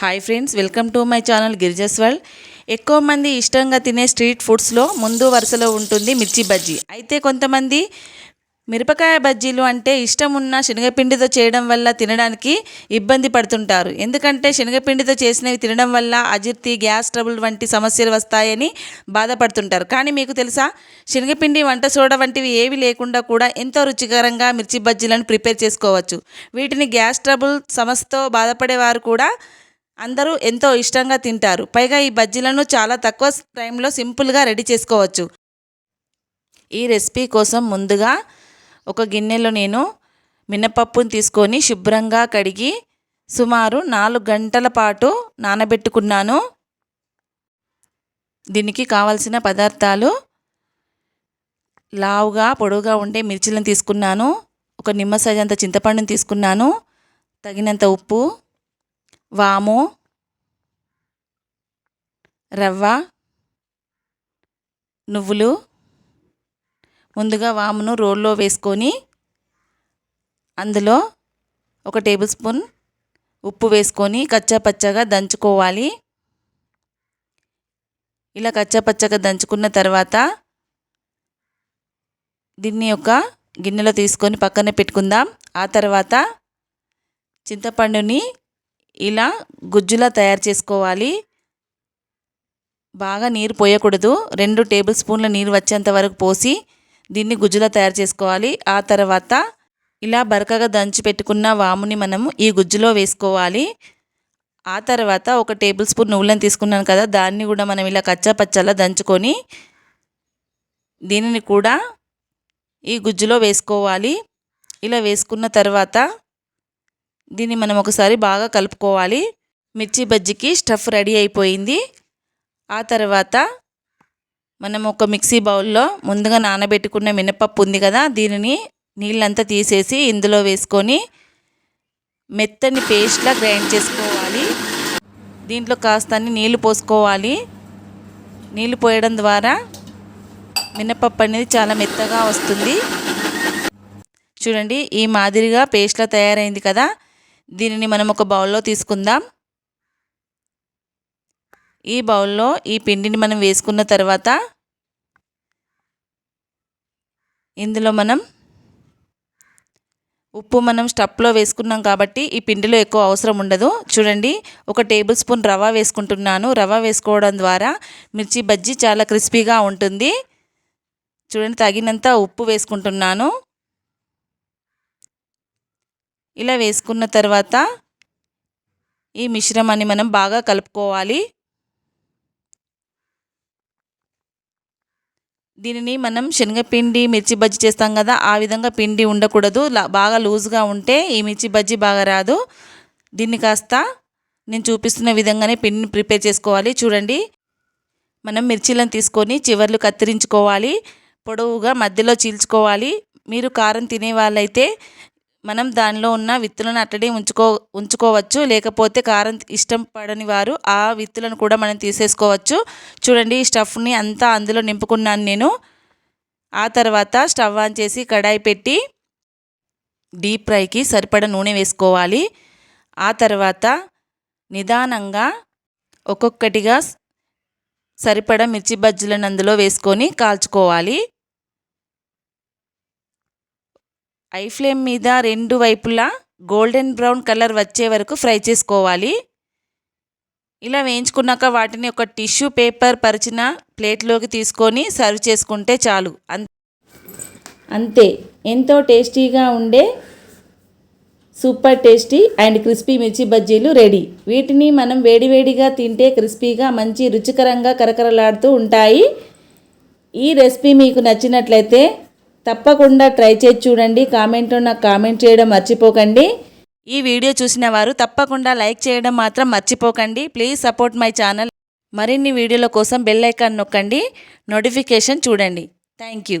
Hi friends welcome to my channel Girija's world ఎక్కువ మంది ఇష్టంగా తినే స్ట్రీట్ ఫుడ్స్లో ముందు వరుసలో ఉంటుంది మిర్చి బజ్జీ. అయితే కొంతమంది మిరపకాయ బజ్జీలు అంటే ఇష్టం ఉన్న శనగపిండితో చేయడం వల్ల తినడానికి ఇబ్బంది పడుతుంటారు. ఎందుకంటే శనగపిండితో చేసినవి తినడం వల్ల అజీర్తి గ్యాస్ ట్రబుల్ వంటి సమస్యలు వస్తాయని బాధపడుతుంటారు. కానీ మీకు తెలుసా శనగపిండి వంట సోడా వంటివి ఏవి లేకుండా కూడా ఎంతో రుచికరంగా మిర్చి బజ్జీలను ప్రిపేర్ చేసుకోవచ్చు. వీటిని గ్యాస్ ట్రబుల్ సమస్యతో బాధపడేవారు కూడా అందరూ ఎంతో ఇష్టంగా తింటారు. పైగా ఈ బజ్జీలను చాలా తక్కువ టైంలో సింపుల్గా రెడీ చేసుకోవచ్చు. ఈ రెసిపీ కోసం ముందుగా ఒక గిన్నెలో నేను మినపప్పును తీసుకొని శుభ్రంగా కడిగి సుమారు నాలుగు గంటల పాటు నానబెట్టుకున్నాను. దీనికి కావలసిన పదార్థాలు లావుగా పొడవుగా ఉండే మిర్చిలను తీసుకున్నాను. ఒక నిమ్మ సైజంత చింతపండుని తీసుకున్నాను. తగినంత ఉప్పు వాము రవ్వ నువ్వులు ముందుగా వామును రోల్లో వేసుకొని అందులో ఒక టేబుల్ స్పూన్ ఉప్పు వేసుకొని కచ్చాపచ్చగా దంచుకోవాలి. ఇలా కచ్చాపచ్చగా దంచుకున్న తర్వాత దీన్ని ఒక గిన్నెలో తీసుకొని పక్కనే పెట్టుకుందాం. ఆ తర్వాత చింతపండుని ఇలా గుజ్జులా తయారు చేసుకోవాలి. బాగా నీరు పోయకూడదు. రెండు టేబుల్ స్పూన్ల నీరు వచ్చేంత వరకు పోసి దీన్ని గుజ్జులా తయారు చేసుకోవాలి. ఆ తర్వాత ఇలా బరకగా దంచి పెట్టుకున్న వాముని మనము ఈ గుజ్జులో వేసుకోవాలి. ఆ తర్వాత ఒక టేబుల్ స్పూన్ నువ్వులను తీసుకున్నాను కదా దాన్ని కూడా మనం ఇలా కచ్చా పచ్చలా దంచుకొని దీనిని కూడా ఈ గుజ్జులో వేసుకోవాలి. ఇలా వేసుకున్న తర్వాత దీన్ని మనం ఒకసారి బాగా కలుపుకోవాలి. మిర్చి బజ్జీకి స్టఫ్ రెడీ అయిపోయింది. ఆ తర్వాత మనం ఒక మిక్సీ బౌల్లో ముందుగా నానబెట్టుకున్న మినపప్పు ఉంది కదా దీనిని నీళ్ళంతా తీసేసి ఇందులో వేసుకొని మెత్తని పేస్ట్లా గ్రైండ్ చేసుకోవాలి. దీంట్లో కాస్త నీళ్ళు పోసుకోవాలి. నీళ్ళు పోయడం ద్వారా మినపప్పు అనేది చాలా మెత్తగా వస్తుంది. చూడండి ఈ మాదిరిగా పేస్ట్లా తయారైంది కదా. దీనిని మనం ఒక బౌల్లో తీసుకుందాం. ఈ బౌల్లో ఈ పిండిని మనం వేసుకున్న తర్వాత ఇందులో మనం ఉప్పు మనం స్టప్లో వేసుకున్నాం కాబట్టి ఈ పిండిలో ఎక్కువ అవసరం ఉండదు. చూడండి ఒక టేబుల్ స్పూన్ రవ వేసుకుంటున్నాను. రవ వేసుకోవడం ద్వారా మిర్చి బజ్జీ చాలా క్రిస్పీగా ఉంటుంది. చూడండి తగినంత ఉప్పు వేసుకుంటున్నాను. ఇలా వేసుకున్న తర్వాత ఈ మిశ్రమాన్ని మనం బాగా కలుపుకోవాలి. దీనిని మనం శనగపిండి మిర్చి బజ్జీ చేస్తాం కదా ఆ విధంగా పిండి ఉండకూడదు. బాగా లూజ్గా ఉంటే ఈ మిర్చి బజ్జీ బాగా రాదు. దీన్ని కాస్త నేను చూపిస్తున్న విధంగానే పిండిని ప్రిపేర్ చేసుకోవాలి. చూడండి మనం మిర్చీలను తీసుకొని చివర్లు కత్తిరించుకోవాలి. పొడవుగా మధ్యలో చీల్చుకోవాలి. మీరు కారం తినే వాళ్ళైతే మనం దానిలో ఉన్న విత్తులను అట్టడే ఉంచుకో ఉంచుకోవచ్చు. లేకపోతే కారం ఇష్టం పడని వారు ఆ విత్తులను కూడా మనం తీసేసుకోవచ్చు. చూడండి ఈ స్టఫ్ని అంతా అందులో నింపుకున్నాను నేను. ఆ తర్వాత స్టవ్ ఆన్ చేసి కడాయి పెట్టి డీప్ ఫ్రైకి సరిపడ నూనె వేసుకోవాలి. ఆ తర్వాత నిదానంగా ఒక్కొక్కటిగా సరిపడ మిర్చి బజ్జీలను అందులో వేసుకొని కాల్చుకోవాలి. ఐ ఫ్లేమ్ మీద రెండు వైపులా గోల్డెన్ బ్రౌన్ కలర్ వచ్చే వరకు ఫ్రై చేసుకోవాలి. ఇలా వేయించుకున్నాక వాటిని ఒక టిష్యూ పేపర్ పరిచిన ప్లేట్లోకి తీసుకొని సర్వ్ చేసుకుంటే చాలు. అంతే. ఎంతో టేస్టీగా ఉండే సూపర్ టేస్టీ అండ్ క్రిస్పీ మిర్చి బజ్జీలు రెడీ. వీటిని మనం వేడివేడిగా తింటే క్రిస్పీగా మంచి రుచికరంగా కరకరలాడుతూ ఉంటాయి. ఈ రెసిపీ మీకు నచ్చినట్లయితే తప్పకుండా ట్రై చేసి చూడండి. కామెంట్లో నాకు కామెంట్ చేయడం మర్చిపోకండి. ఈ వీడియో చూసిన వారు తప్పకుండా లైక్ చేయడం మాత్రం మర్చిపోకండి. ప్లీజ్ సపోర్ట్ మై ఛానల్ మరిన్ని వీడియోల కోసం బెల్ ఐకాన్ నొక్కండి. నోటిఫికేషన్ చూడండి. Thank you